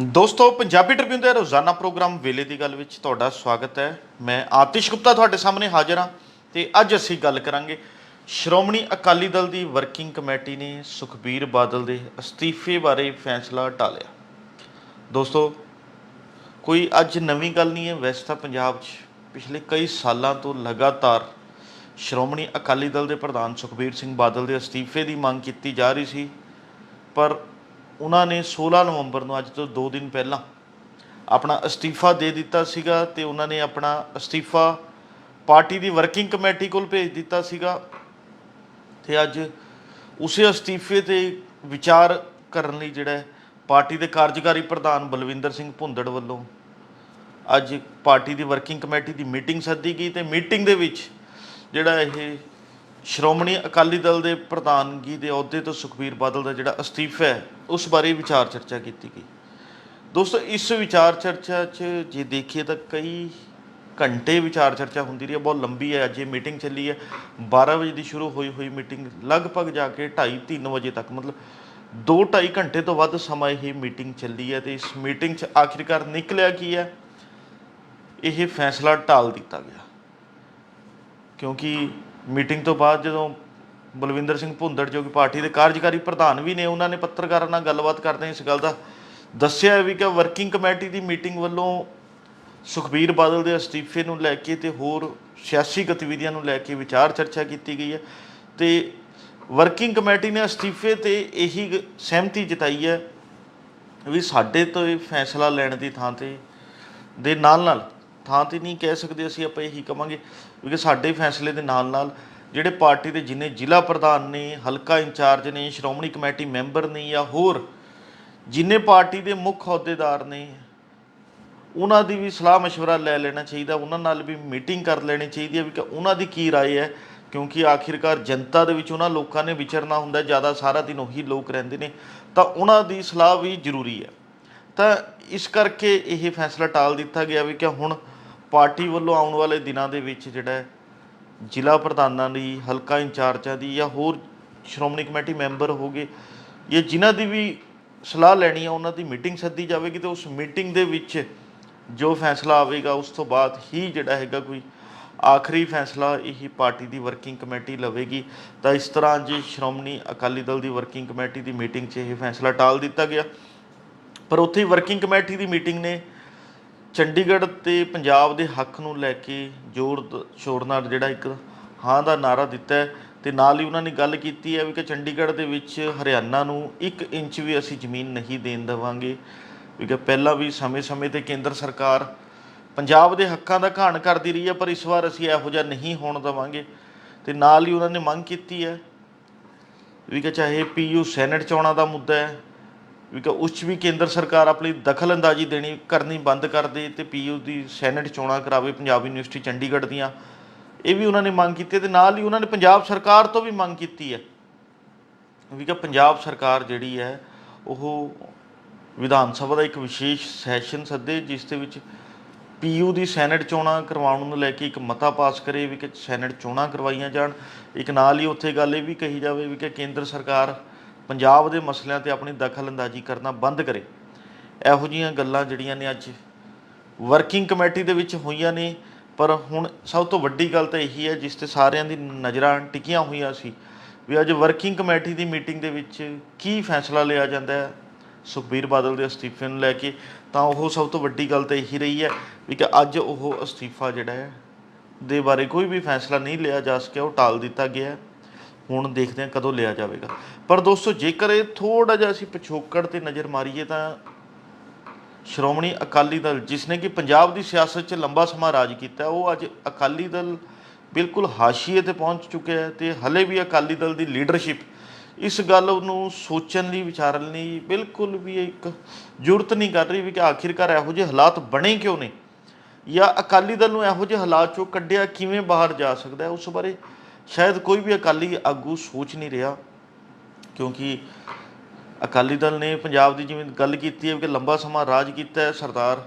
ਦੋਸਤੋ, ਪੰਜਾਬੀ ਟ੍ਰਿਬਿਊਨ ਦੇ ਰੋਜ਼ਾਨਾ ਪ੍ਰੋਗਰਾਮ ਵੇਲੇ ਦੀ ਗੱਲ ਵਿੱਚ ਤੁਹਾਡਾ ਸਵਾਗਤ ਹੈ। ਮੈਂ ਆਤਿਸ਼ ਗੁਪਤਾ ਤੁਹਾਡੇ ਸਾਹਮਣੇ ਹਾਜ਼ਰ ਹਾਂ ਤੇ ਅੱਜ ਅਸੀਂ ਗੱਲ ਕਰਾਂਗੇ ਸ਼੍ਰੋਮਣੀ ਅਕਾਲੀ ਦਲ ਦੀ ਵਰਕਿੰਗ ਕਮੇਟੀ ਨੇ ਸੁਖਬੀਰ ਬਾਦਲ ਦੇ ਅਸਤੀਫੇ ਬਾਰੇ ਫੈਸਲਾ ਟਾਲਿਆ। ਦੋਸਤੋ, ਕੋਈ ਅੱਜ ਨਵੀਂ ਗੱਲ ਨਹੀਂ ਹੈ। ਵੈਸੇ ਤਾਂ ਪੰਜਾਬ 'ਚ ਪਿਛਲੇ ਕਈ ਸਾਲਾਂ ਤੋਂ ਲਗਾਤਾਰ ਸ਼੍ਰੋਮਣੀ ਅਕਾਲੀ ਦਲ ਦੇ ਪ੍ਰਧਾਨ ਸੁਖਬੀਰ ਸਿੰਘ ਬਾਦਲ ਦੇ ਅਸਤੀਫੇ ਦੀ ਮੰਗ ਕੀਤੀ ਜਾ ਰਹੀ ਸੀ, ਪਰ ਉਹਨਾਂ ਨੇ 16 ਨਵੰਬਰ ਨੂੰ ਅੱਜ ਤੋਂ 2 ਦਿਨ ਪਹਿਲਾਂ ਆਪਣਾ ਅਸਤੀਫਾ ਦੇ ਦਿੱਤਾ ਸੀਗਾ ਤੇ ਉਹਨਾਂ ਨੇ ਆਪਣਾ ਅਸਤੀਫਾ ਪਾਰਟੀ ਦੀ ਵਰਕਿੰਗ ਕਮੇਟੀ ਕੋਲ ਭੇਜ ਦਿੱਤਾ ਸੀਗਾ ਤੇ ਅੱਜ ਉਸੇ ਅਸਤੀਫੇ ਤੇ ਵਿਚਾਰ ਕਰਨ ਲਈ ਜਿਹੜਾ ਪਾਰਟੀ ਦੇ ਕਾਰਜਕਾਰੀ ਪ੍ਰਧਾਨ ਬਲਵਿੰਦਰ ਸਿੰਘ ਭੁੰਦੜ ਵੱਲੋਂ ਅੱਜ ਪਾਰਟੀ ਦੀ ਵਰਕਿੰਗ ਕਮੇਟੀ ਦੀ ਮੀਟਿੰਗ ਸੱਦੀ ਗਈ ਤੇ ਮੀਟਿੰਗ ਦੇ ਵਿੱਚ ਜਿਹੜਾ ਇਹ ਸ਼੍ਰੋਮਣੀ ਅਕਾਲੀ ਦਲ ਦੇ ਪ੍ਰਧਾਨਗੀ ਦੇ ਅਹੁਦੇ ਤੋਂ ਸੁਖਬੀਰ ਬਾਦਲ ਦਾ ਜਿਹੜਾ ਅਸਤੀਫਾ ਹੈ, ਉਸ ਬਾਰੇ ਵਿਚਾਰ ਚਰਚਾ ਕੀਤੀ ਗਈ। ਦੋਸਤੋ, ਇਸ ਵਿਚਾਰ ਚਰਚਾ 'ਚ ਜੇ ਦੇਖੀਏ ਤਾਂ ਕਈ ਘੰਟੇ ਵਿਚਾਰ ਚਰਚਾ ਹੁੰਦੀ ਰਹੀ ਹੈ, ਬਹੁਤ ਲੰਬੀ ਹੈ, ਅੱਜ ਇਹ ਮੀਟਿੰਗ ਚੱਲੀ ਹੈ। 12 ਵਜੇ ਦੀ ਸ਼ੁਰੂ ਹੋਈ ਹੋਈ ਮੀਟਿੰਗ, ਲਗਭਗ ਜਾ ਕੇ 2:30 3 ਵਜੇ ਤੱਕ, ਮਤਲਬ 2 2.5 ਘੰਟੇ ਤੋਂ ਵੱਧ ਸਮਾਂ ਇਹ ਮੀਟਿੰਗ ਚੱਲੀ ਹੈ ਤੇ ਇਸ ਮੀਟਿੰਗ 'ਚ ਆਖਿਰਕਾਰ ਨਿਕਲਿਆ ਕੀ ਹੈ? ਇਹ ਫੈਸਲਾ ਟਾਲ ਦਿੱਤਾ ਗਿਆ। ਕਿਉਂਕਿ ਮੀਟਿੰਗ ਤੋਂ ਬਾਅਦ ਜਦੋਂ ਬਲਵਿੰਦਰ ਸਿੰਘ ਭੁੰਦੜ, ਜੋ ਕਿ ਪਾਰਟੀ ਦੇ ਕਾਰਜਕਾਰੀ ਪ੍ਰਧਾਨ ਵੀ ਨੇ, ਉਹਨਾਂ ਨੇ ਪੱਤਰਕਾਰਾਂ ਨਾਲ ਗੱਲਬਾਤ ਕਰਦੇ ਇਸ ਗੱਲ ਦਾ ਦੱਸਿਆ ਵੀ ਕਿ ਵਰਕਿੰਗ ਕਮੇਟੀ ਦੀ ਮੀਟਿੰਗ ਵੱਲੋਂ ਸੁਖਬੀਰ ਬਾਦਲ ਦੇ ਅਸਤੀਫੇ ਨੂੰ ਲੈ ਕੇ ਤੇ ਹੋਰ ਸਿਆਸੀ ਗਤੀਵਿਧੀਆਂ ਨੂੰ ਲੈ ਕੇ ਵਿਚਾਰ ਚਰਚਾ ਕੀਤੀ ਗਈ ਹੈ ਤੇ ਵਰਕਿੰਗ ਕਮੇਟੀ ਨੇ ਅਸਤੀਫੇ ਤੇ ਇਹੀ ਸਹਿਮਤੀ ਜਤਾਈ ਹੈ ਵੀ ਸਾਡੇ ਤੋਂ ਇਹ ਫੈਸਲਾ ਲੈਣ ਦੀ ਥਾਂ ਤੇ, ਦੇ ਨਾਲ ਨਾਲ ਥਾਂ ਤੇ ਨਹੀਂ ਕਹਿ ਸਕਦੇ ਅਸੀਂ, ਆਪਾਂ ਇਹੀ ਕਵਾਂਗੇ। ਕਿ ਸਾਡੇ ਫੈਸਲੇ ਦੇ ਨਾਲ ਨਾਲ ਜਿਹੜੇ ਪਾਰਟੀ ਦੇ ਜਿੰਨੇ ਜ਼ਿਲ੍ਹਾ ਪ੍ਰਧਾਨ ਨੇ ਹਲਕਾ ਇੰਚਾਰਜ ਨੇ ਸ਼੍ਰੋਮਣੀ ਕਮੇਟੀ ਮੈਂਬਰ ਨੇ ਜਾਂ ਹੋਰ ਜਿੰਨੇ ਪਾਰਟੀ ਦੇ ਮੁੱਖ ਅਹੁਦੇਦਾਰ ਨੇ ਉਹਨਾਂ ਦੀ ਵੀ ਸਲਾਹ مشورہ ਲੈ ਲੈਣਾ ਚਾਹੀਦਾ ਉਹਨਾਂ ਨਾਲ ਵੀ ਮੀਟਿੰਗ ਕਰ ਲੈਣੀ ਚਾਹੀਦੀ ਹੈ ਵੀ ਕਿ ਉਹਨਾਂ ਦੀ ਕੀ رائے ਹੈ ਕਿਉਂਕਿ ਆਖਿਰਕਾਰ ਜਨਤਾ ਦੇ ਵਿੱਚ ਉਹਨਾਂ ਲੋਕਾਂ ਨੇ ਵਿਚਰਨਾ ਹੁੰਦਾ ਜਿਆਦਾ ਸਾਰਾ ਦਿਨ ਉਹੀ ਲੋਕ ਰਹਿੰਦੇ ਨੇ ਤਾਂ ਉਹਨਾਂ ਦੀ ਸਲਾਹ ਵੀ ਜ਼ਰੂਰੀ ਹੈ ਤਾਂ ਇਸ ਕਰਕੇ ਇਹ ਫੈਸਲਾ ਟਾਲ ਦਿੱਤਾ ਗਿਆ ਵੀ ਕਿ ਹੁਣ ਪਾਰਟੀ ਵੱਲੋਂ ਆਉਣ ਵਾਲੇ ਦਿਨਾਂ ਦੇ ਵਿੱਚ ਜਿਹੜਾ ਜ਼ਿਲ੍ਹਾ ਪ੍ਰਧਾਨਾਂ ਦੀ, ਹਲਕਾ ਇੰਚਾਰਜਾਂ ਦੀ ਜਾਂ ਹੋਰ ਸ਼੍ਰੋਮਣੀ ਕਮੇਟੀ ਮੈਂਬਰ ਹੋਗੇ ਇਹ ਜਿਨ੍ਹਾਂ ਦੀ ਵੀ ਸਲਾਹ ਲੈਣੀ ਆ, ਉਹਨਾਂ ਦੀ ਮੀਟਿੰਗ ਸੱਦੀ ਜਾਵੇਗੀ ਤੇ ਉਸ ਮੀਟਿੰਗ ਦੇ ਵਿੱਚ ਜੋ ਫੈਸਲਾ ਆਵੇਗਾ, ਉਸ ਤੋਂ ਬਾਅਦ ਹੀ ਜਿਹੜਾ ਹੈਗਾ ਕੋਈ ਆਖਰੀ ਫੈਸਲਾ ਇਹ ਪਾਰਟੀ ਦੀ ਵਰਕਿੰਗ ਕਮੇਟੀ ਲਵੇਗੀ। ਤਾਂ ਇਸ ਤਰ੍ਹਾਂ ਜੇ ਸ਼੍ਰੋਮਣੀ ਅਕਾਲੀ ਦਲ ਦੀ ਵਰਕਿੰਗ ਕਮੇਟੀ ਦੀ ਮੀਟਿੰਗ 'ਚ ਇਹ ਫੈਸਲਾ ਟਾਲ ਦਿੱਤਾ ਗਿਆ। ਪਰ ਉੱਥੇ ਵਰਕਿੰਗ ਕਮੇਟੀ ਦੀ ਮੀਟਿੰਗ ਨੇ ਚੰਡੀਗੜ੍ਹ ਤੇ ਪੰਜਾਬ ਦੇ ਹੱਕ ਨੂੰ ਲੈ ਕੇ ਜ਼ੋਰ ਦ- ਸ਼ੋਰ ਨਾਲ ਜਿਹੜਾ ਇੱਕ ਹਾਂ ਦਾ ਨਾਰਾ ਦਿੱਤਾ ਹੈ ਤੇ ਨਾਲ ਹੀ ਉਹਨਾਂ ਨੇ ਗੱਲ ਕੀਤੀ ਹੈ ਵੀ ਕਿ ਚੰਡੀਗੜ੍ਹ ਦੇ ਵਿੱਚ ਹਰਿਆਣਾ ਨੂੰ 1 ਇੰਚ ਵੀ ਅਸੀਂ ਜ਼ਮੀਨ ਨਹੀਂ ਦੇਣ ਦੇਵਾਂਗੇ। ਵੀ ਕਿ ਪਹਿਲਾਂ ਵੀ ਸਮੇਂ-ਸਮੇਂ ਤੇ ਕੇਂਦਰ ਸਰਕਾਰ ਪੰਜਾਬ ਦੇ ਹੱਕਾਂ ਦਾ ਘਾਣ ਕਰਦੀ ਰਹੀ ਹੈ, ਪਰ ਇਸ ਵਾਰ ਅਸੀਂ ਇਹੋ ਜਿਹਾ ਨਹੀਂ ਹੋਣ ਦੇਵਾਂਗੇ। ਤੇ ਨਾਲ ਹੀ ਉਹਨਾਂ ਨੇ ਮੰਗ ਕੀਤੀ ਹੈ ਵੀ ਕਿ ਚਾਹੇ ਪੀਯੂ ਸੈਨੇਟ ਚੋਣਾਂ ਦਾ ਮੁੱਦਾ ਹੈ ਵੀ ਕਿ ਉਸ 'ਚ ਵੀ ਕੇਂਦਰ ਸਰਕਾਰ ਆਪਣੀ ਦਖਲ ਅੰਦਾਜ਼ੀ ਦੇਣੀ, ਕਰਨੀ ਬੰਦ ਕਰ ਦੇ ਤੇ ਪੀਯੂ ਦੀ ਸੈਨੇਟ ਚੋਣਾਂ ਕਰਾਵੇ, ਪੰਜਾਬ ਯੂਨੀਵਰਸਿਟੀ ਚੰਡੀਗੜ੍ਹ ਦੀਆਂ। ਇਹ ਵੀ ਉਹਨਾਂ ਨੇ ਮੰਗ ਕੀਤੀ ਹੈ ਤੇ ਨਾਲ ਹੀ ਉਹਨਾਂ ਨੇ ਪੰਜਾਬ ਸਰਕਾਰ ਤੋਂ ਵੀ ਮੰਗ ਕੀਤੀ ਹੈ। ਵੀ ਕਿ ਪੰਜਾਬ ਸਰਕਾਰ ਜਿਹੜੀ ਹੈ, ਉਹ ਵਿਧਾਨ ਸਭਾ ਦਾ ਇੱਕ ਵਿਸ਼ੇਸ਼ ਸੈਸ਼ਨ ਸੱਦੇ, ਜਿਸ ਦੇ ਵਿੱਚ ਪੀਯੂ ਦੀ ਸੈਨੇਟ ਚੋਣਾਂ ਕਰਵਾਉਣ ਨੂੰ ਲੈ ਕੇ ਇੱਕ ਮਤਾ ਪਾਸ ਕਰੇ ਵੀ ਕਿ ਸੈਨੇਟ ਚੋਣਾਂ ਕਰਵਾਈਆਂ ਜਾਣ। ਇੱਕ ਨਾਲ ਹੀ ਉੱਥੇ ਗੱਲ ਇਹ ਵੀ ਕਹੀ ਜਾਵੇ ਵੀ ਕਿ ਕੇਂਦਰ ਸਰਕਾਰ ਪੰਜਾਬ ਦੇ ਮਸਲਿਆਂ ਤੇ ਆਪਣੀ ਦਖਲਅੰਦਾਜ਼ੀ ਕਰਨਾ ਬੰਦ ਕਰੇ ਇਹੋ ਜਿਹੀਆਂ ਗੱਲਾਂ ਜਿਹੜੀਆਂ ਨੇ ਅੱਜ ਵਰਕਿੰਗ ਕਮੇਟੀ ਦੇ ਵਿੱਚ ਹੋਈਆਂ ਨੇ, ਪਰ ਹੁਣ ਸਭ ਤੋਂ ਵੱਡੀ ਗੱਲ ਤਾਂ ਇਹੀ ਹੈ, ਜਿਸ ਤੇ ਸਾਰਿਆਂ ਦੀ ਨਜ਼ਰਾਂ ਟਿਕੀਆਂ ਹੋਈਆਂ ਸੀ, ਵੀ ਅੱਜ ਵਰਕਿੰਗ ਕਮੇਟੀ ਦੀ ਮੀਟਿੰਗ ਦੇ ਵਿੱਚ ਕੀ ਫੈਸਲਾ ਲਿਆ ਜਾਂਦਾ ਹੈ ਸੁਖਬੀਰ ਬਾਦਲ ਦੇ ਅਸਤੀਫੇ ਨੂੰ ਲੈ ਕੇ ਤਾਂ ਉਹ ਸਭ ਤੋਂ ਵੱਡੀ ਗੱਲ ਤਾਂ ਇਹੀ ਰਹੀ ਹੈ ਵੀ ਕਿ ਅੱਜ ਉਹ ਅਸਤੀਫਾ ਜਿਹੜਾ ਹੈ, ਦੇ ਬਾਰੇ ਕੋਈ ਵੀ ਫੈਸਲਾ ਨਹੀਂ ਲਿਆ ਜਾ ਸਕਿਆ, ਉਹ ਟਾਲ ਦਿੱਤਾ ਗਿਆ ਹੈ। ਹੁਣ ਦੇਖਦੇ ਹਾਂ ਕਦੋਂ ਲਿਆ ਜਾਵੇਗਾ। ਪਰ ਦੋਸਤੋ, ਜੇਕਰ ਇਹ ਥੋੜਾ ਜਿਹਾ ਅਸੀਂ ਪਿਛੋਕੜ ਤੇ ਨਜ਼ਰ ਮਾਰੀਏ ਤਾਂ ਸ਼੍ਰੋਮਣੀ ਅਕਾਲੀ ਦਲ ਜਿਸ ਨੇ ਕਿ ਪੰਜਾਬ ਦੀ ਸਿਆਸਤ 'ਚ ਲੰਬਾ ਸਮਾਂ ਰਾਜ ਕੀਤਾ, ਉਹ ਅੱਜ ਅਕਾਲੀ ਦਲ ਬਿਲਕੁਲ ਹਾਸ਼ੀਏ ਤੇ ਪਹੁੰਚ ਚੁੱਕਿਆ ਹੈ ਤੇ ਹਲੇ ਵੀ ਅਕਾਲੀ ਦਲ ਦੀ ਲੀਡਰਸ਼ਿਪ ਇਸ ਗੱਲ ਨੂੰ ਸੋਚਣ ਲਈ, ਵਿਚਾਰਨ ਲਈ ਬਿਲਕੁਲ ਵੀ ਇੱਕ ਜ਼ਰੂਰਤ ਨਹੀਂ ਕਰ ਰਹੀ ਵੀ ਕਿ ਆਖਿਰਕਾਰ ਇਹੋ ਜਿਹੇ ਹਾਲਾਤ ਬਣੇ ਕਿਉਂ ਨੇ? ਜਾਂ ਅਕਾਲੀ ਦਲ ਨੂੰ ਇਹੋ ਜਿਹੇ ਹਾਲਾਤ ਚੋਂ ਕੱਢਿਆ ਕਿਵੇਂ ਬਾਹਰ ਜਾ ਸਕਦਾ ਹੈ? ਉਸ ਬਾਰੇ ਸ਼ਾਇਦ ਕੋਈ ਵੀ ਅਕਾਲੀ ਆਗੂ ਸੋਚ ਨਹੀਂ ਰਿਹਾ, ਕਿਉਂਕਿ ਅਕਾਲੀ ਦਲ ਨੇ ਪੰਜਾਬ ਦੀ ਜਿਵੇਂ ਗੱਲ ਕੀਤੀ ਹੈ ਕਿ ਲੰਬਾ ਸਮਾਂ ਰਾਜ ਕੀਤਾ ਹੈ ਸਰਦਾਰ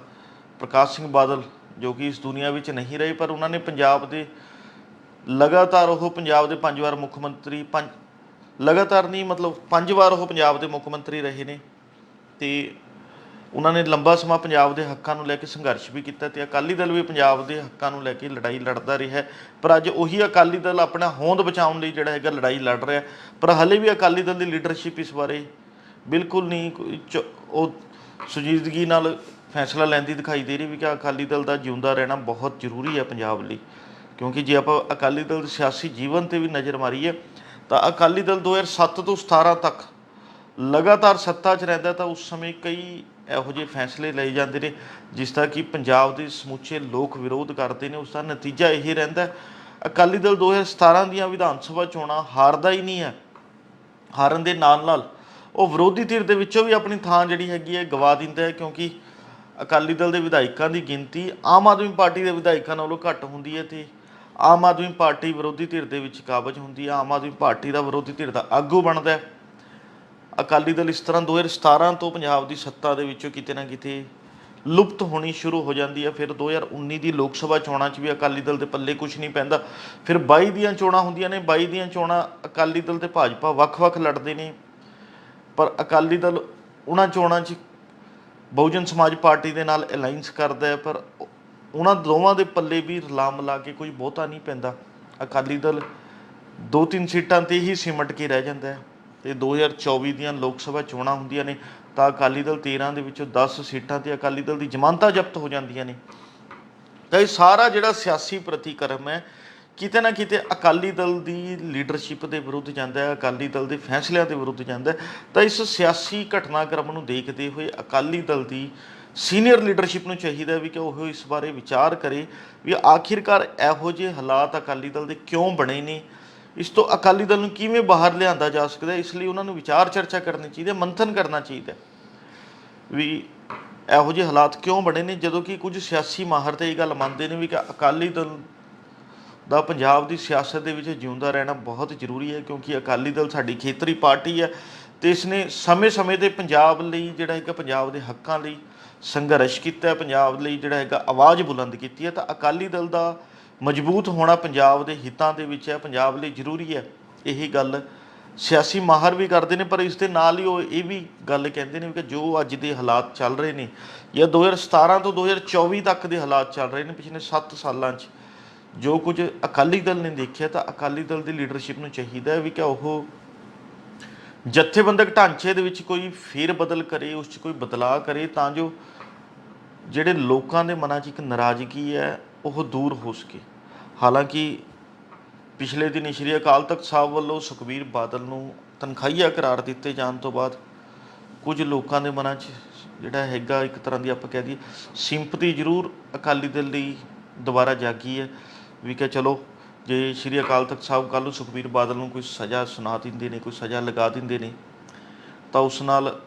ਪ੍ਰਕਾਸ਼ ਸਿੰਘ ਬਾਦਲ, ਜੋ ਕਿ ਇਸ ਦੁਨੀਆ ਵਿੱਚ ਨਹੀਂ ਰਹੇ, ਪਰ ਉਹਨਾਂ ਨੇ ਪੰਜਾਬ ਦੇ ਲਗਾਤਾਰ ਉਹ ਪੰਜਾਬ ਦੇ ਪੰਜ ਵਾਰ ਮੁੱਖ ਮੰਤਰੀ, ਪੰਜ ਲਗਾਤਾਰ ਨਹੀਂ, ਮਤਲਬ ਪੰਜ ਵਾਰ ਉਹ ਪੰਜਾਬ ਦੇ ਮੁੱਖ ਮੰਤਰੀ ਰਹੇ ਨੇ। ਤੇ ਉਹਨਾਂ ਨੇ ਲੰਬਾ ਸਮਾਂ ਪੰਜਾਬ ਦੇ ਹੱਕਾਂ ਨੂੰ ਲੈ ਕੇ ਸੰਘਰਸ਼ ਵੀ ਕੀਤਾ ਤੇ ਅਕਾਲੀ ਦਲ ਵੀ ਪੰਜਾਬ ਦੇ ਹੱਕਾਂ ਨੂੰ ਲੈ ਕੇ ਲੜਾਈ ਲੜਦਾ ਰਿਹਾ। ਪਰ ਅੱਜ ਉਹੀ ਅਕਾਲੀ ਦਲ ਆਪਣਾ ਹੋਂਦ ਬਚਾਉਣ ਲਈ ਜਿਹੜਾ ਹੈਗਾ ਲੜਾਈ ਲੜ ਰਿਹਾ। ਪਰ ਹਲੇ ਵੀ ਅਕਾਲੀ ਦਲ ਦੀ ਲੀਡਰਸ਼ਿਪ ਇਸ ਬਾਰੇ ਬਿਲਕੁਲ ਨਹੀਂ ਕੋਈ ਚ- ਉਹ ਸੁਜੀਦਗੀ ਨਾਲ ਫੈਸਲਾ ਲੈਂਦੀ ਦਿਖਾਈ ਦੇ ਰਹੀ ਵੀ ਕਿ ਅਕਾਲੀ ਦਲ ਦਾ ਜਿਉਂਦਾ ਰਹਿਣਾ ਬਹੁਤ ਜ਼ਰੂਰੀ ਹੈ ਪੰਜਾਬ ਲਈ। ਕਿਉਂਕਿ ਜੇ ਆਪਾਂ ਅਕਾਲੀ ਦਲ ਦੇ ਸਿਆਸੀ ਜੀਵਨ ਤੇ ਵੀ ਨਜ਼ਰ ਮਾਰੀਏ, ਤਾਂ ਅਕਾਲੀ ਦਲ 2007 ਤੋਂ 17 ਤੱਕ ਲਗਾਤਾਰ ਸੱਤਾ 'ਚ ਰਹਿੰਦਾ ਤਾਂ ਉਸ ਸਮੇਂ ਕਈ ਇਹੋ ਜਿਹੇ ਫੈਸਲੇ ਲਏ ਜਾਂਦੇ ਨੇ, ਜਿਸ ਦਾ ਕਿ ਪੰਜਾਬ ਦੇ ਸਮੁੱਚੇ ਲੋਕ ਵਿਰੋਧ ਕਰਦੇ ਨੇ, ਉਸ ਦਾ ਨਤੀਜਾ ਇਹ ਰਹਿੰਦਾ ਅਕਾਲੀ ਦਲ 2017 ਦੀਆਂ ਵਿਧਾਨ ਸਭਾ ਚੋਣਾਂ ਹਾਰਦਾ ਹੀ ਨਹੀਂ ਹੈ, ਹਾਰਨ ਦੇ ਨਾਲ ਨਾਲ ਉਹ ਵਿਰੋਧੀ ਧਿਰ ਦੇ ਵਿੱਚੋਂ ਵੀ ਆਪਣੀ ਥਾਂ ਜਿਹੜੀ ਹੈਗੀ ਹੈ, ਗਵਾ ਦਿੰਦਾ ਹੈ, ਕਿਉਂਕਿ ਅਕਾਲੀ ਦਲ ਦੇ ਵਿਧਾਇਕਾਂ ਦੀ ਗਿਣਤੀ ਆਮ ਆਦਮੀ ਪਾਰਟੀ ਦੇ ਵਿਧਾਇਕਾਂ ਨਾਲੋਂ ਘੱਟ ਹੁੰਦੀ ਹੈ ਤੇ ਆਮ ਆਦਮੀ ਪਾਰਟੀ ਵਿਰੋਧੀ ਧਿਰ ਦੇ ਵਿੱਚ ਕਾਬਜ ਹੁੰਦੀ ਹੈ, ਆਮ ਆਦਮੀ ਪਾਰਟੀ ਦਾ ਵਿਰੋਧੀ ਧਿਰ ਦਾ ਆਗੂ ਬਣਦਾ ਹੈ। ਅਕਾਲੀ ਦਲ ਇਸ ਤਰ੍ਹਾਂ 2017 ਤੋਂ ਪੰਜਾਬ ਦੀ ਸੱਤਾ ਦੇ ਵਿੱਚੋਂ ਕਿਤੇ ਨਾ ਕਿਤੇ ਲੁਪਤ ਹੋਣੀ ਸ਼ੁਰੂ ਹੋ ਜਾਂਦੀ ਹੈ। ਫਿਰ 2019 ਦੀ ਲੋਕ ਸਭਾ ਚੋਣਾਂ 'ਚ ਵੀ ਅਕਾਲੀ ਦਲ ਦੇ ਪੱਲੇ ਕੁਝ ਨਹੀਂ ਪੈਂਦਾ। ਫਿਰ 22 ਦੀਆਂ ਚੋਣਾਂ ਹੁੰਦੀਆਂ ਨੇ। 22 ਦੀਆਂ ਚੋਣਾਂ ਅਕਾਲੀ ਦਲ ਤੇ ਭਾਜਪਾ ਵੱਖ-ਵੱਖ ਲੜਦੇ ਨੇ। ਪਰ ਅਕਾਲੀ ਦਲ ਉਹਨਾਂ ਚੋਣਾਂ 'ਚ ਬਹੁਜਨ ਸਮਾਜ ਪਾਰਟੀ ਦੇ ਨਾਲ ਅਲਾਈਅੰਸ ਕਰਦਾ ਹੈ। ਪਰ ਉਹਨਾਂ ਦੋਵਾਂ ਦੇ ਪੱਲੇ ਵੀ ਰਲਾ ਮਿਲਾ ਕੇ ਕੋਈ ਬਹੁਤਾ ਨਹੀਂ ਪੈਂਦਾ। ਅਕਾਲੀ ਦਲ ਦੋ ਤਿੰਨ ਸੀਟਾਂ ਤੇ ਹੀ ਸਿਮਟ ਕੇ ਰਹਿ ਜਾਂਦਾ ਹੈ। ਤੇ 2024 ਦੀਆਂ ਲੋਕ ਸਭਾ ਚੋਣਾਂ ਹੁੰਦੀਆਂ ਨੇ, ਤਾਂ ਅਕਾਲੀ ਦਲ 13 ਦੇ ਵਿੱਚੋਂ 10 ਸੀਟਾਂ ਤੇ ਅਕਾਲੀ ਦਲ ਦੀ ਜ਼ਮਾਨਤਾਂ ਜ਼ਬਤ ਹੋ ਜਾਂਦੀਆਂ ਨੇ। ਤਾਂ ਇਹ ਸਾਰਾ ਜਿਹੜਾ ਸਿਆਸੀ ਪ੍ਰਤੀਕਰਮ ਹੈ, ਕਿਤੇ ਨਾ ਕਿਤੇ ਅਕਾਲੀ ਦਲ ਦੀ ਲੀਡਰਸ਼ਿਪ ਦੇ ਵਿਰੁੱਧ ਜਾਂਦਾ ਹੈ, ਅਕਾਲੀ ਦਲ ਦੇ ਫੈਸਲਿਆਂ ਦੇ ਵਿਰੁੱਧ ਜਾਂਦਾ ਹੈ। ਤਾਂ ਇਸ ਸਿਆਸੀ ਘਟਨਾਕ੍ਰਮ ਨੂੰ ਦੇਖਦੇ ਹੋਏ ਅਕਾਲੀ ਦਲ ਦੀ ਸੀਨੀਅਰ ਲੀਡਰਸ਼ਿਪ ਨੂੰ ਚਾਹੀਦਾ ਵੀ ਕਿ ਉਹ ਇਸ ਬਾਰੇ ਵਿਚਾਰ ਕਰੇ ਵੀ ਆਖਿਰਕਾਰ ਇਹੋ ਜਿਹੇ ਹਾਲਾਤ ਅਕਾਲੀ ਦਲ ਦੇ ਕਿਉਂ ਬਣੇ ਨੇ? ਇਸ ਤੋਂ ਅਕਾਲੀ ਦਲ ਨੂੰ ਕਿਵੇਂ ਬਾਹਰ ਲਿਆਂਦਾ ਜਾ ਸਕਦਾ ਇਸ ਲਈ ਉਹਨਾਂ ਨੂੰ ਵਿਚਾਰ ਚਰਚਾ ਕਰਨੀ ਚਾਹੀਦੀ ਹੈ, ਮੰਥਨ ਕਰਨਾ ਚਾਹੀਦਾ ਵੀ ਇਹੋ ਜਿਹੇ ਹਾਲਾਤ ਕਿਉਂ ਬਣੇ ਨੇ? ਜਦੋਂ ਕਿ ਕੁਝ ਸਿਆਸੀ ਮਾਹਰ ਤੇ ਇਹ ਗੱਲ ਮੰਨਦੇ ਨੇ ਵੀ ਕਿ ਅਕਾਲੀ ਦਲ ਦਾ ਪੰਜਾਬ ਦੀ ਸਿਆਸਤ ਦੇ ਵਿੱਚ ਜਿਉਂਦਾ ਰਹਿਣਾ ਬਹੁਤ ਜ਼ਰੂਰੀ ਹੈ, ਕਿਉਂਕਿ ਅਕਾਲੀ ਦਲ ਸਾਡੀ ਖੇਤਰੀ ਪਾਰਟੀ ਹੈ ਤੇ ਇਸ ਨੇ ਸਮੇਂ-ਸਮੇਂ ਤੇ ਪੰਜਾਬ ਲਈ ਜਿਹੜਾ ਹੈਗਾ ਪੰਜਾਬ ਦੇ ਹੱਕਾਂ ਲਈ ਸੰਘਰਸ਼ ਕੀਤਾ ਹੈ, ਪੰਜਾਬ ਲਈ ਜਿਹੜਾ ਹੈਗਾ ਆਵਾਜ਼ ਬੁਲੰਦ ਕੀਤੀ ਹੈ। ਤਾਂ ਅਕਾਲੀ ਦਲ ਦਾ ਮਜ਼ਬੂਤ ਹੋਣਾ ਪੰਜਾਬ ਦੇ ਹਿੱਤਾਂ ਦੇ ਵਿੱਚ ਹੈ, ਪੰਜਾਬ ਲਈ ਜ਼ਰੂਰੀ ਹੈ। ਇਹੀ ਗੱਲ ਸਿਆਸੀ ਮਾਹਰ ਵੀ ਕਰਦੇ ਨੇ, ਪਰ ਇਸ ਦੇ ਨਾਲ ਹੀ ਉਹ ਇਹ ਵੀ ਗੱਲ ਕਹਿੰਦੇ ਨੇ ਕਿ ਜੋ ਅੱਜ ਦੇ ਹਾਲਾਤ ਚੱਲ ਰਹੇ ਨੇ, ਜਾਂ 2017 ਤੋਂ 2024 ਤੱਕ ਦੇ ਹਾਲਾਤ ਚੱਲ ਰਹੇ ਨੇ, ਪਿਛਲੇ 7 ਸਾਲਾਂ 'ਚ ਜੋ ਕੁਝ ਅਕਾਲੀ ਦਲ ਨੇ ਦੇਖਿਆ, ਤਾਂ ਅਕਾਲੀ ਦਲ ਦੀ ਲੀਡਰਸ਼ਿਪ ਨੂੰ ਚਾਹੀਦਾ ਹੈ ਵੀ ਕਿ ਉਹ ਜਥੇਬੰਦਕ ਢਾਂਚੇ ਦੇ ਵਿੱਚ ਕੋਈ ਫੇਰ ਬਦਲ ਕਰੇ, ਉਸ 'ਚ ਕੋਈ ਬਦਲਾਅ ਕਰੇ, ਤਾਂ ਜੋ ਜਿਹੜੇ ਲੋਕਾਂ ਦੇ ਮਨਾਂ 'ਚ ਇੱਕ ਨਾਰਾਜ਼ਗੀ ਹੈ, ਉਹ ਦੂਰ ਹੋ ਸਕੇ। ਹਾਲਾਂਕਿ ਪਿਛਲੇ ਦਿਨੀ ਸ਼੍ਰੀ ਅਕਾਲ ਤਖਤ ਸਾਹਿਬ ਵੱਲੋਂ ਸੁਖਬੀਰ ਬਾਦਲ ਨੂੰ ਤਨਖਾਹੀਆ ਕਰਾਰ ਦਿੱਤੇ ਜਾਣ ਤੋਂ ਬਾਅਦ ਕੁਝ ਲੋਕਾਂ ਦੇ ਮਨਾਂ 'ਚ ਜਿਹੜਾ ਹੈਗਾ ਇੱਕ ਤਰ੍ਹਾਂ ਦੀ ਆਪਾਂ ਕਹਿ ਦਈਏ ਸਿੰਪਤੀ ਜ਼ਰੂਰ ਅਕਾਲੀ ਦਲ ਲਈ ਦੁਬਾਰਾ ਜਾਗੀ ਹੈ। ਵੀ ਕਿ ਚਲੋ, ਜੇ ਸ਼੍ਰੀ ਅਕਾਲ ਤਖਤ ਸਾਹਿਬ ਕੱਲ੍ਹ ਨੂੰ ਸੁਖਬੀਰ ਬਾਦਲ ਨੂੰ ਕੋਈ ਸਜ਼ਾ ਸੁਣਾ ਦਿੰਦੇ ਨੇ, ਕੋਈ ਸਜ਼ਾ ਲਗਾ ਦਿੰਦੇ ਨੇ, ਤਾਂ ਉਸ ਨਾਲ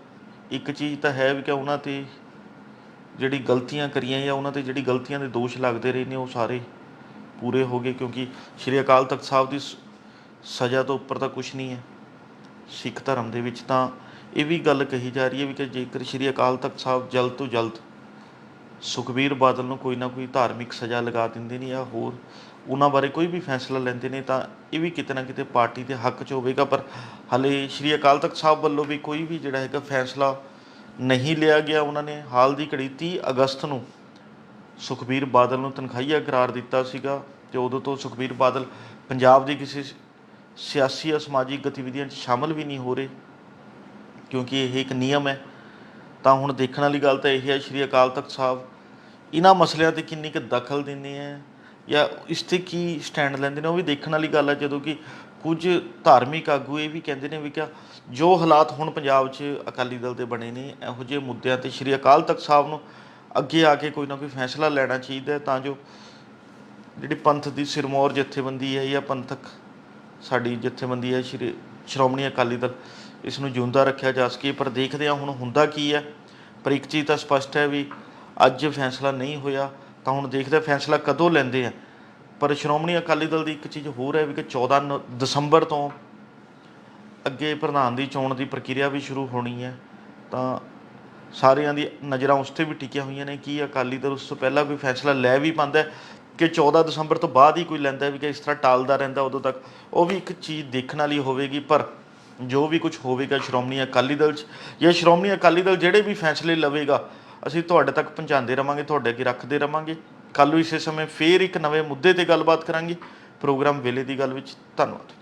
ਇੱਕ ਚੀਜ਼ ਤਾਂ ਹੈ ਵੀ ਕਿ ਉਹਨਾਂ ਤੇ ਜਿਹੜੀ ਗਲਤੀਆਂ ਕਰੀਆਂ ਜਾਂ ਉਹਨਾਂ ਤੇ ਜਿਹੜੀ ਗਲਤੀਆਂ ਦੇ ਦੋਸ਼ ਲੱਗਦੇ ਰਹੇ ਨੇ ਉਹ ਸਾਰੇ ਪੂਰੇ ਹੋ ਗਏ ਕਿਉਂਕਿ ਸ਼੍ਰੀ ਅਕਾਲ ਤਖਤ ਸਾਹਿਬ ਦੀ ਸ- ਸਜ਼ਾ ਤੋਂ ਉੱਪਰ ਤਾਂ ਕੁਝ ਨਹੀਂ ਹੈ। ਸਿੱਖ ਧਰਮ ਦੇ ਵਿੱਚ ਤਾਂ ਇਹ ਵੀ ਗੱਲ ਕਹੀ ਜਾ ਰਹੀ ਹੈ ਵੀ ਕਿ ਜੇਕਰ ਸ਼੍ਰੀ ਅਕਾਲ ਤਖਤ ਸਾਹਿਬ ਜਲਦ ਤੋਂ ਜਲਦ ਸੁਖਬੀਰ ਬਾਦਲ ਨੂੰ ਕੋਈ ਨਾ ਕੋਈ ਧਾਰਮਿਕ ਸਜ਼ਾ ਲਗਾ ਦਿੰਦੇ ਨੇ ਜਾਂ ਹੋਰ ਉਹਨਾਂ ਬਾਰੇ ਕੋਈ ਵੀ ਫੈਸਲਾ ਲੈਂਦੇ ਨੇ ਤਾਂ ਇਹ ਵੀ ਕਿਤੇ ਨਾ ਕਿਤੇ ਪਾਰਟੀ ਦੇ ਹੱਕ 'ਚ ਹੋਵੇਗਾ। ਪਰ ਹਲੇ ਸ਼੍ਰੀ ਅਕਾਲ ਤਖਤ ਸਾਹਿਬ ਵੱਲੋਂ ਵੀ ਕੋਈ ਵੀ ਜਿਹੜਾ ਹੈਗਾ ਫੈਸਲਾ ਨਹੀਂ ਲਿਆ ਗਿਆ। ਉਹਨਾਂ ਨੇ ਹਾਲ ਦੀ ਘੜੀ 30 ਅਗਸਤ ਨੂੰ ਸੁਖਬੀਰ ਬਾਦਲ ਨੂੰ ਤਨਖਾਹੀਆ ਕਰਾਰ ਦਿੱਤਾ ਸੀਗਾ ਤੇ ਉਦੋਂ ਤੋਂ ਸੁਖਬੀਰ ਬਾਦਲ ਪੰਜਾਬ ਦੀ ਕਿਸੇ ਸਿਆਸੀ ਜਾਂ ਸਮਾਜਿਕ ਗਤੀਵਿਧੀਆਂ 'ਚ ਸ਼ਾਮਲ ਵੀ ਨਹੀਂ ਹੋ ਰਹੇ, ਕਿਉਂਕਿ ਇਹ ਇੱਕ ਨਿਯਮ ਹੈ। ਤਾਂ ਹੁਣ ਦੇਖਣ ਵਾਲੀ ਗੱਲ ਤਾਂ ਇਹ ਹੈ, ਸ਼੍ਰੀ ਅਕਾਲ ਤਖਤ ਸਾਹਿਬ ਇਹਨਾਂ ਮਸਲਿਆਂ ਤੇ ਕਿੰਨੀ ਕੁ ਦਖਲ ਦਿੰਦੇ ਆ ਜਾਂ ਇਸ ਤੇ ਕੀ ਸਟੈਂਡ ਲੈਂਦੇ ਨੇ, ਉਹ ਵੀ ਦੇਖਣ ਵਾਲੀ ਗੱਲ ਹੈ, ਜਦੋਂ ਕਿ ਕੁਝ ਧਾਰਮਿਕ ਆਗੂ ਇਹ ਵੀ ਕਹਿੰਦੇ ਨੇ ਵੀ ਕਿ ਜੋ ਹਾਲਾਤ ਹੁਣ ਪੰਜਾਬ 'ਚ ਅਕਾਲੀ ਦਲ ਦੇ ਬਣੇ ਨੇ, ਇਹੋ ਜਿਹੇ ਮੁੱਦਿਆਂ ਤੇ ਸ਼੍ਰੀ ਅਕਾਲ ਤਖਤ ਸਾਹਿਬ ਨੂੰ ਅੱਗੇ ਆ ਕੇ ਕੋਈ ਨਾ ਕੋਈ ਫੈਸਲਾ ਲੈਣਾ ਚਾਹੀਦਾ ਹੈ, ਤਾਂ ਜੋ ਜਿਹੜੀ ਪੰਥ ਦੀ ਸਿਰਮੌਰ ਜਥੇਬੰਦੀ ਹੈ ਜਾਂ ਪੰਥਕ ਸਾਡੀ ਜਥੇਬੰਦੀ ਹੈ, ਸ਼੍ਰੀ ਸ਼੍ਰੋਮਣੀ ਅਕਾਲੀ ਦਲ, ਇਸ ਨੂੰ ਜਿਉਂਦਾ ਰੱਖਿਆ ਜਾ ਸਕੇ। ਪਰ ਦੇਖਦੇ ਹਾਂ ਹੁਣ ਹੁੰਦਾ ਕੀ ਹੈ। ਪਰ ਇੱਕ ਚੀਜ਼ ਤਾਂ ਸਪਸ਼ਟ ਹੈ ਵੀ ਅੱਜ ਫੈਸਲਾ ਨਹੀਂ ਹੋਇਆ, ਤਾਂ ਹੁਣ ਦੇਖਦੇ ਫੈਸਲਾ ਕਦੋਂ ਲੈਂਦੇ ਆ। ਪਰ ਸ਼੍ਰੋਮਣੀ ਅਕਾਲੀ ਦਲ ਦੀ ਇੱਕ ਚੀਜ਼ ਹੋਰ ਹੈ ਵੀ ਕਿ 14 ਨ- ਦਸੰਬਰ ਤੋਂ ਅੱਗੇ ਪ੍ਰਧਾਨ ਦੀ ਚੋਣ ਦੀ ਪ੍ਰਕਿਰਿਆ ਵੀ ਸ਼ੁਰੂ ਹੋਣੀ ਹੈ, ਤਾਂ ਸਾਰਿਆਂ ਦੀ ਨਜ਼ਰਾਂ ਉਸ ਤੇ ਵੀ ਟਿਕੀਆਂ ਹੋਈਆਂ ਨੇ ਕਿ ਅਕਾਲੀ ਦਲ ਉਸ ਤੋਂ ਪਹਿਲਾਂ ਕੋਈ ਫੈਸਲਾ ਲੈ ਵੀ ਪਾਉਂਦਾ ਕਿ 14 ਦਸੰਬਰ ਤੋਂ ਬਾਅਦ ਹੀ ਕੋਈ ਲੈਂਦਾ ਵੀ ਕਿ ਇਸ ਤਰ੍ਹਾਂ ਟਾਲਦਾ ਰਹਿੰਦਾ ਉਦੋਂ ਤੱਕ। ਉਹ ਵੀ ਇੱਕ ਚੀਜ਼ ਦੇਖਣ ਵਾਲੀ ਹੋਵੇਗੀ, ਪਰ ਜੋ ਵੀ ਕੁਝ ਹੋਵੇਗਾ ਸ਼੍ਰੋਮਣੀ ਅਕਾਲੀ ਦਲ 'ਚ ਜਾਂ ਸ਼੍ਰੋਮਣੀ ਅਕਾਲੀ ਦਲ ਜਿਹੜੇ ਵੀ ਫੈਸਲੇ ਲਵੇਗਾ, ਅਸੀਂ ਤੁਹਾਡੇ ਤੱਕ ਪਹੁੰਚਾਉਂਦੇ ਰਵਾਂਗੇ, ਤੁਹਾਡੇ ਅੱਗੇ ਰੱਖਦੇ ਰਵਾਂਗੇ। ਕੱਲ੍ਹ ਨੂੰ ਇਸੇ ਸਮੇਂ ਫੇਰ ਇੱਕ ਨਵੇਂ ਮੁੱਦੇ ਤੇ ਗੱਲਬਾਤ ਕਰਾਂਗੇ। ਪ੍ਰੋਗਰਾਮ ਵੇਲੇ ਦੀ ਗੱਲ ਵਿੱਚ ਧੰਨਵਾਦ।